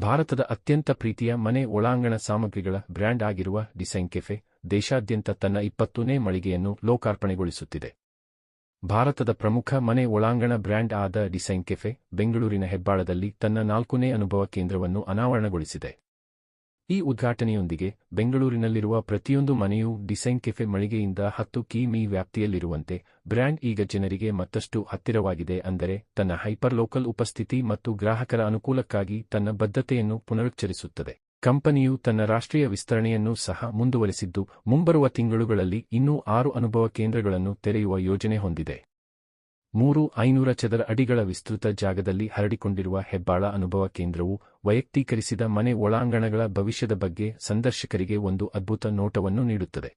ಭಾರತದ ಅತ್ಯಂತ ಪ್ರೀತಿಯ ಮನೆ ಒಳಾಂಗಣ ಸಾಮಗ್ರಿಗಳ ಬ್ರ್ಯಾಂಡ್ ಆಗಿರುವ ಡಿಸೈನ್ ಕೆಫೆ, ದೇಶಾದ್ಯಂತ ತನ್ನ ಇಪ್ಪತ್ತನೇ ಮಳಿಗೆಯನ್ನು ಲೋಕಾರ್ಪಣೆಗೊಳಿಸುತ್ತಿದೆ. ಭಾರತದ ಪ್ರಮುಖ ಮನೆ ಒಳಾಂಗಣ ಬ್ರ್ಯಾಂಡ್ ಆದ ಡಿಸೈನ್ ಕೆಫೆ, ಬೆಂಗಳೂರಿನ ಹೆಬ್ಬಾಳದಲ್ಲಿ ತನ್ನ ನಾಲ್ಕನೇ ಅನುಭವ ಕೇಂದ್ರವನ್ನು ಅನಾವರಣಗೊಳಿಸಿದೆ. ಈ ಉದ್ಘಾಟನೆಯೊಂದಿಗೆ ಬೆಂಗಳೂರಿನಲ್ಲಿರುವ ಪ್ರತಿಯೊಂದು ಮನೆಯೂ ಡಿಸೈನ್ ಕೆಫೆ ಮಳಿಗೆಯಿಂದ ಹತ್ತು ಕಿಮೀ ವ್ಯಾಪ್ತಿಯಲ್ಲಿರುವಂತೆ ಬ್ರ್ಯಾಂಡ್ ಈಗ ಜನರಿಗೆ ಮತ್ತಷ್ಟು ಹತ್ತಿರವಾಗಿದೆ ಅಂದರೆ ತನ್ನ ಹೈಪರ್ ಲೋಕಲ್ ಉಪಸ್ಥಿತಿ ಮತ್ತು ಗ್ರಾಹಕರ ಅನುಕೂಲಕ್ಕಾಗಿ ತನ್ನ ಬದ್ಧತೆಯನ್ನು ಪುನರುಚ್ಚರಿಸುತ್ತದೆ. ಕಂಪನಿಯು ತನ್ನ ರಾಷ್ಟ್ರೀಯ ವಿಸ್ತರಣೆಯನ್ನು ಸಹ ಮುಂದುವರೆಸಿದ್ದು ಮುಂಬರುವ ತಿಂಗಳುಗಳಲ್ಲಿ ಇನ್ನೂ ಆರು ಅನುಭವ ಕೇಂದ್ರಗಳನ್ನು ತೆರೆಯುವ ಯೋಜನೆ ಹೊಂದಿದೆ. ಮೂರು ಐನೂರ ಚದರ ಅಡಿಗಳ ವಿಸ್ತೃತ ಜಾಗದಲ್ಲಿ ಹರಡಿಕೊಂಡಿರುವ ಹೆಬ್ಬಾಳ ಅನುಭವ ಕೇಂದ್ರವು ವೈಯಕ್ತೀಕರಿಸಿದ ಮನೆ ಒಳಾಂಗಣಗಳ ಭವಿಷ್ಯದ ಬಗ್ಗೆ ಸಂದರ್ಶಕರಿಗೆ ಒಂದು ಅದ್ಭುತ ನೋಟವನ್ನು ನೀಡುತ್ತದೆ.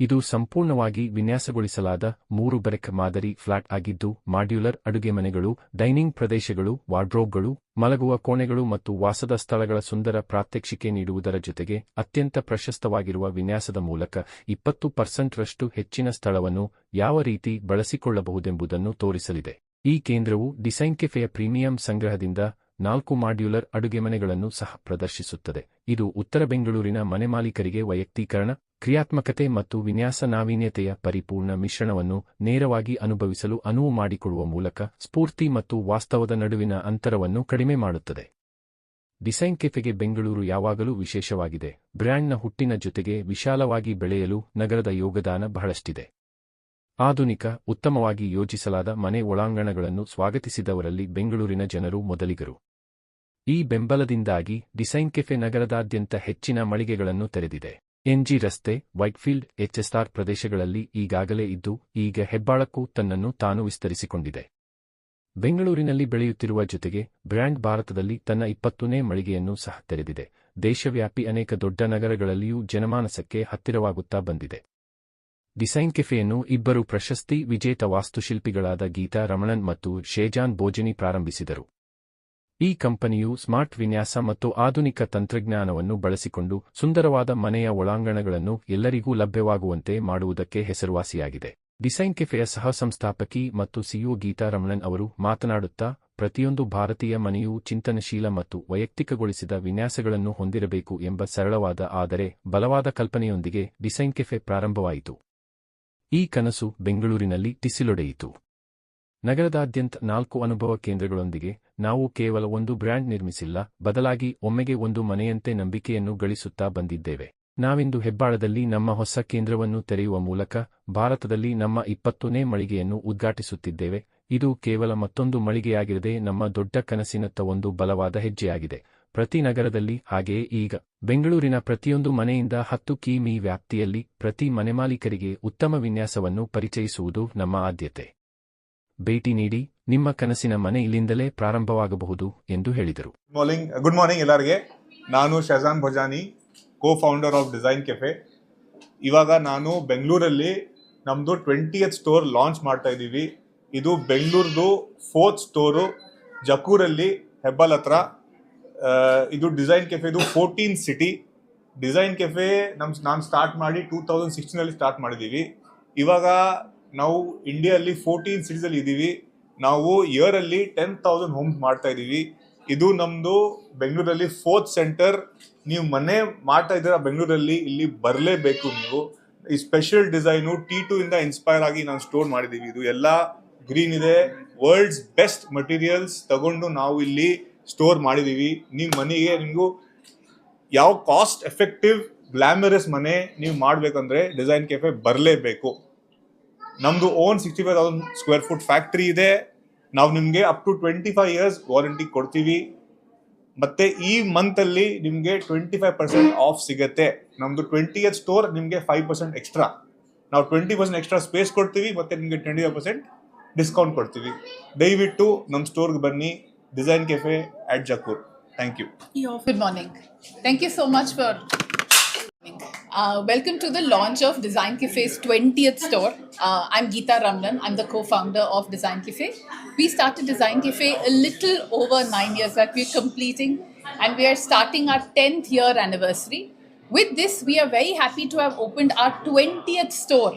ಇದು ಸಂಪೂರ್ಣವಾಗಿ ವಿನ್ಯಾಸಗೊಳಿಸಲಾದ ಮೂರು ಬೆರೆಕ್ ಮಾದರಿ ಫ್ಲಾಟ್ ಆಗಿದ್ದು, ಮಾಡ್ಯುಲರ್ ಅಡುಗೆಮನೆಗಳು ಡೈನಿಂಗ್ ಪ್ರದೇಶಗಳು, ವಾರ್ಡ್ರೋಬ್ಗಳು, ಮಲಗುವ ಕೋಣೆಗಳು ಮತ್ತು ವಾಸದ ಸ್ಥಳಗಳ ಸುಂದರ ಪ್ರಾತ್ಯಕ್ಷಿಕೆ ನೀಡುವುದರ ಜೊತೆಗೆ ಅತ್ಯಂತ ಪ್ರಶಸ್ತವಾಗಿರುವ ವಿನ್ಯಾಸದ ಮೂಲಕ ಇಪ್ಪತ್ತು ಪರ್ಸೆಂಟ್ರಷ್ಟು ಹೆಚ್ಚಿನ ಸ್ಥಳವನ್ನು ಯಾವ ರೀತಿ ಬಳಸಿಕೊಳ್ಳಬಹುದೆಂಬುದನ್ನು ತೋರಿಸಲಿದೆ. ಈ ಕೇಂದ್ರವು ಡಿಸೈನ್ ಕೆಫೆಯ ಪ್ರೀಮಿಯಂ ಸಂಗ್ರಹದಿಂದ ನಾಲ್ಕು ಮಾಡ್ಯುಲರ್ ಅಡುಗೆಮನೆಗಳನ್ನು ಸಹ ಪ್ರದರ್ಶಿಸುತ್ತದೆ. ಇದು ಉತ್ತರ ಬೆಂಗಳೂರಿನ ಮನೆಮಾಲೀಕರಿಗೆ ವೈಯಕ್ತೀಕರಣ ಕ್ರಿಯಾತ್ಮಕತೆ ಮತ್ತು ವಿನ್ಯಾಸ ನಾವೀನ್ಯತೆಯ ಪರಿಪೂರ್ಣ ಮಿಶ್ರಣವನ್ನು ನೇರವಾಗಿ ಅನುಭವಿಸಲು ಅನುವು ಮಾಡಿಕೊಡುವ ಮೂಲಕ ಸ್ಫೂರ್ತಿ ಮತ್ತು ವಾಸ್ತವದ ನಡುವಿನ ಅಂತರವನ್ನು ಕಡಿಮೆ ಮಾಡುತ್ತದೆ. ಡಿಸೈನ್ ಕೆಫೆಗೆ ಬೆಂಗಳೂರು ಯಾವಾಗಲೂ ವಿಶೇಷವಾಗಿದೆ. ಬ್ರ್ಯಾಂಡ್ನ ಹುಟ್ಟಿನ ಜೊತೆಗೆ ವಿಶಾಲವಾಗಿ ಬೆಳೆಯಲು ನಗರದ ಯೋಗದಾನ ಬಹಳಷ್ಟಿದೆ. ಆಧುನಿಕ, ಉತ್ತಮವಾಗಿ ಯೋಜಿಸಲಾದ ಮನೆ ಒಳಾಂಗಣಗಳನ್ನು ಸ್ವಾಗತಿಸಿದವರಲ್ಲಿ ಬೆಂಗಳೂರಿನ ಜನರು ಮೊದಲಿಗರು. ಈ ಬೆಂಬಲದಿಂದಾಗಿ ಡಿಸೈನ್ ಕೆಫೆ ನಗರದಾದ್ಯಂತ ಹೆಚ್ಚಿನ ಮಳಿಗೆಗಳನ್ನು ತೆರೆದಿದೆ. ಎನ್ಜಿ ರಸ್ತೆ, ವೈಟ್ಫೀಲ್ಡ್, ಎಚ್ಎಸ್ಆರ್ ಪ್ರದೇಶಗಳಲ್ಲಿ ಈಗಾಗಲೇ ಇದ್ದು, ಈಗ ಹೆಬ್ಬಾಳಕ್ಕೂ ತನ್ನನ್ನು ತಾನು ವಿಸ್ತರಿಸಿಕೊಂಡಿದೆ. ಬೆಂಗಳೂರಿನಲ್ಲಿ ಬೆಳೆಯುತ್ತಿರುವ ಜೊತೆಗೆ, ಬ್ರ್ಯಾಂಡ್ ಭಾರತದಲ್ಲಿ ತನ್ನ ಇಪ್ಪತ್ತನೇ ಮಳಿಗೆಯನ್ನು ಸಹ ತೆರೆದಿದೆ. ದೇಶವ್ಯಾಪಿ ಅನೇಕ ದೊಡ್ಡ ನಗರಗಳಲ್ಲಿಯೂ ಜನಮಾನಸಕ್ಕೆ ಹತ್ತಿರವಾಗುತ್ತಾ ಬಂದಿದೆ. ಡಿಸೈನ್ ಕೆಫೆಯನ್ನು ಇಬ್ಬರು ಪ್ರಶಸ್ತಿ ವಿಜೇತ ವಾಸ್ತುಶಿಲ್ಪಿಗಳಾದ ಗೀತಾ ರಮಣನ್ ಮತ್ತು ಶೇಜಾನ್ ಭೋಜನಿ ಪ್ರಾರಂಭಿಸಿದರು. ಈ ಕಂಪನಿಯು ಸ್ಮಾರ್ಟ್ ವಿನ್ಯಾಸ ಮತ್ತು ಆಧುನಿಕ ತಂತ್ರಜ್ಞಾನವನ್ನು ಬಳಸಿಕೊಂಡು ಸುಂದರವಾದ ಮನೆಯ ಒಳಾಂಗಣಗಳನ್ನು ಎಲ್ಲರಿಗೂ ಲಭ್ಯವಾಗುವಂತೆ ಮಾಡುವುದಕ್ಕೆ ಹೆಸರುವಾಸಿಯಾಗಿದೆ. ಡಿಸೈನ್ ಕೆಫೆಯ ಸಹ ಸಂಸ್ಥಾಪಕಿ ಮತ್ತು ಸಿಇಒ ಗೀತಾ ರಮಣನ್ ಅವರು ಮಾತನಾಡುತ್ತಾ, ಪ್ರತಿಯೊಂದು ಭಾರತೀಯ ಮನೆಯು ಚಿಂತನಶೀಲ ಮತ್ತು ವೈಯಕ್ತಿಕಗೊಳಿಸಿದ ವಿನ್ಯಾಸಗಳನ್ನು ಹೊಂದಿರಬೇಕು ಎಂಬ ಸರಳವಾದ ಆದರೆ ಬಲವಾದ ಕಲ್ಪನೆಯೊಂದಿಗೆ ಡಿಸೈನ್ ಕೆಫೆ ಪ್ರಾರಂಭವಾಯಿತು. ಈ ಕನಸು ಬೆಂಗಳೂರಿನಲ್ಲಿ ಟಿಸಿಲೊಡೆಯಿತು. ನಗರದಾದ್ಯಂತ ನಾಲ್ಕು ಅನುಭವ ಕೇಂದ್ರಗಳೊಂದಿಗೆ ನಾವು ಕೇವಲ ಒಂದು ಬ್ರ್ಯಾಂಡ್ ನಿರ್ಮಿಸಿಲ್ಲ, ಬದಲಾಗಿ ಒಮ್ಮೆಗೆ ಒಂದು ಮನೆಯಂತೆ ನಂಬಿಕೆಯನ್ನು ಗಳಿಸುತ್ತಾ ಬಂದಿದ್ದೇವೆ. ನಾವಿಂದು ಹೆಬ್ಬಾಳದಲ್ಲಿ ನಮ್ಮ ಹೊಸ ಕೇಂದ್ರವನ್ನು ತೆರೆಯುವ ಮೂಲಕ ಭಾರತದಲ್ಲಿ ನಮ್ಮ ಇಪ್ಪತ್ತನೇ ಮಳಿಗೆಯನ್ನು ಉದ್ಘಾಟಿಸುತ್ತಿದ್ದೇವೆ. ಇದು ಕೇವಲ ಮತ್ತೊಂದು ಮಳಿಗೆಯಾಗಿರದೆ ನಮ್ಮ ದೊಡ್ಡ ಕನಸಿನತ್ತ ಒಂದು ಬಲವಾದ ಹೆಜ್ಜೆಯಾಗಿದೆ. ಪ್ರತಿ ನಗರದಲ್ಲಿ ಹಾಗೆಯೇ ಈಗ. ಬೆಂಗಳೂರಿನ ಪ್ರತಿಯೊಂದು ಮನೆಯಿಂದ ಹತ್ತು ಕಿಮೀ ವ್ಯಾಪ್ತಿಯಲ್ಲಿ ಪ್ರತಿ ಮನೆಮಾಲೀಕರಿಗೆ ಉತ್ತಮ ವಿನ್ಯಾಸವನ್ನು ಪರಿಚಯಿಸುವುದು ನಮ್ಮ ಆದ್ಯತೆ. ಭೇಟಿ ನೀಡಿ ನಿಮ್ಮ ಕನಸಿನ ಮನೆ ಇಲ್ಲಿಂದಲೇ ಪ್ರಾರಂಭವಾಗಬಹುದು ಎಂದು ಹೇಳಿದರು. ಮಾರ್ನಿಂಗ್ ಗುಡ್ ಮಾರ್ನಿಂಗ್ ಎಲ್ಲರಿಗೆ. ನಾನು Shahjahan Bhajani co founder of design cafe ಇವಾಗ ನಾನು ಬೆಂಗಳೂರಲ್ಲಿ ನಮ್ಮದು ಟ್ವೆಂಟಿಯತ್ ಸ್ಟೋರ್ ಲಾಂಚ್ ಮಾಡ್ತಾ ಇದ್ದೀವಿ. ಇದು ಬೆಂಗಳೂರದು ಫೋರ್ತ್ ಸ್ಟೋರು ಜಕೂರಲ್ಲಿ ಹೆಬ್ಬಲ್ ಹತ್ರ. ಇದು ಡಿಸೈನ್ ಕೆಫೆದು ಫೋರ್ಟೀನ್ ಸಿಟಿ ಡಿಸೈನ್ ಕೆಫೆ ನಮ್ಮ ನಾನು ಸ್ಟಾರ್ಟ್ ಮಾಡಿ ಟೂ ತೌಸಂಡ್ ಸಿಕ್ಸ್ಟೀನಲ್ಲಿ ಸ್ಟಾರ್ಟ್ ಮಾಡಿದ್ದೀವಿ. ಇವಾಗ ನಾವು ಇಂಡಿಯಲ್ಲಿ ಫೋರ್ಟೀನ್ ಸಿಟೀಸಲ್ಲಿ ಇದ್ದೀವಿ. ನಾವು ಇಯರಲ್ಲಿ ಟೆನ್ ತೌಸಂಡ್ ಹೋಮ್ಸ್ ಮಾಡ್ತಾ ಇದ್ದೀವಿ. ಇದು ನಮ್ಮದು ಬೆಂಗಳೂರಲ್ಲಿ ಫೋರ್ತ್ ಸೆಂಟರ್ ನೀವು ಮನೆ ಮಾಡ್ತಾ ಇದ್ದೀರಾ ಬೆಂಗಳೂರಲ್ಲಿ, ಇಲ್ಲಿ ಬರಲೇಬೇಕು ನೀವು. ಈ ಸ್ಪೆಷಲ್ ಡಿಸೈನು ಟಿ ಟು ಇಂದ ಇನ್ಸ್ಪೈರ್ ಆಗಿ ನಾವು ಸ್ಟೋರ್ ಮಾಡಿದ್ದೀವಿ. ಇದು ಎಲ್ಲ ಗ್ರೀನ್ ಇದೆ. ವರ್ಲ್ಡ್ಸ್ ಬೆಸ್ಟ್ ಮಟೀರಿಯಲ್ಸ್ ತಗೊಂಡು ನಾವು ಇಲ್ಲಿ ಸ್ಟೋರ್ ಮಾಡಿದ್ದೀವಿ. ನಿಮ್ಮ ಮನೆಗೆ ನಿಮಗೂ ಯಾವ ಕಾಸ್ಟ್ ಎಫೆಕ್ಟಿವ್ ಗ್ಲಾಮರಸ್ ಮನೆ ನೀವು ಮಾಡಬೇಕಂದ್ರೆ ಡಿಸೈನ್ ಕೆಫೆ ಬರಲೇಬೇಕು. ನಮ್ದು own sixty five thousand square foot factory ಇದೆ. ನಾವು ನಿಮಗೆ up to twenty five years warranty ಕೊಡ್ತೀವಿ. ಮತ್ತೆ ಈ ಮಂತ್ ಅಲ್ಲಿ ನಿಮಗೆ ಟ್ವೆಂಟಿ ಫೈವ್ ಪರ್ಸೆಂಟ್ ಆಫ್ ಸಿಗತ್ತೆ. ನಮ್ದು ಟ್ವೆಂಟಿ ಇಯರ್ ಸ್ಟೋರ್ ನಿಮಗೆ ಫೈವ್ ಪರ್ಸೆಂಟ್ ಎಕ್ಸ್ಟ್ರಾ ನಾವು ಟ್ವೆಂಟಿ ಪರ್ಸೆಂಟ್ ಎಕ್ಸ್ಟ್ರಾ ಸ್ಪೇಸ್ ಕೊಡ್ತೀವಿ, ಮತ್ತೆ ನಿಮಗೆ ಟ್ವೆಂಟಿ ಫೈವ್ ಪರ್ಸೆಂಟ್ ಡಿಸ್ಕೌಂಟ್ ಕೊಡ್ತೀವಿ. ದಯವಿಟ್ಟು ನಮ್ಮ ಸ್ಟೋರ್ಗೆ ಬನ್ನಿ. Design cafe at Jakkur thank you good morning thank you so much for. Uh, welcome to the launch of Design Cafe's 20th store. Uh, I'm Geeta Ramlan. I'm the co-founder of Design Cafe. We started Design Cafe a little over nine years back. We're completing, and we are starting our 10th year anniversary. With this, we are very happy to have opened our 20th store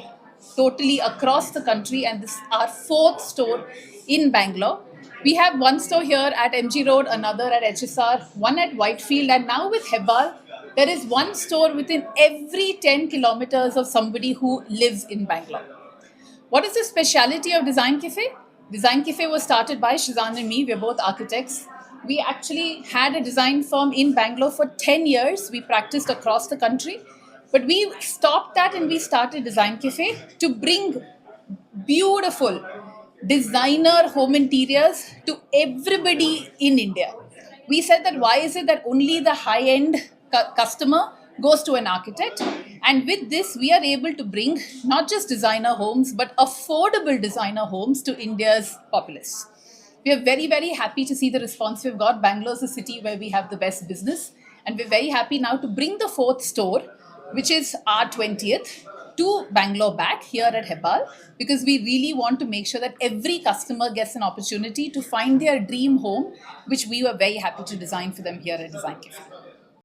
totally across the country, and this our fourth store in Bangalore. We have one store here at MG Road, another at HSR, one at Whitefield, and now with Hebal, there is one store within every 10 kilometers of somebody who lives in Bangalore. What is the speciality of Design Cafe? Design Cafe was started by Shazan and me. We're both architects. We actually had a design firm in Bangalore for 10 years. We practiced across the country. But we stopped that and we started Design Cafe to bring beautiful designer home interiors to everybody in India. We said that why is it that only the high end customer goes to an architect? And with this, we are able to bring not just designer homes, but affordable designer homes to India's populace. We are very, very happy to see the response we've got. Bangalore is a city where we have the best business. And we're very happy now to bring the fourth store, which is our 20th, to Bangalore back here at Hebal because we really want to make sure that every customer gets an opportunity to find their dream home, which we were very happy to design for them here at Design Cafe.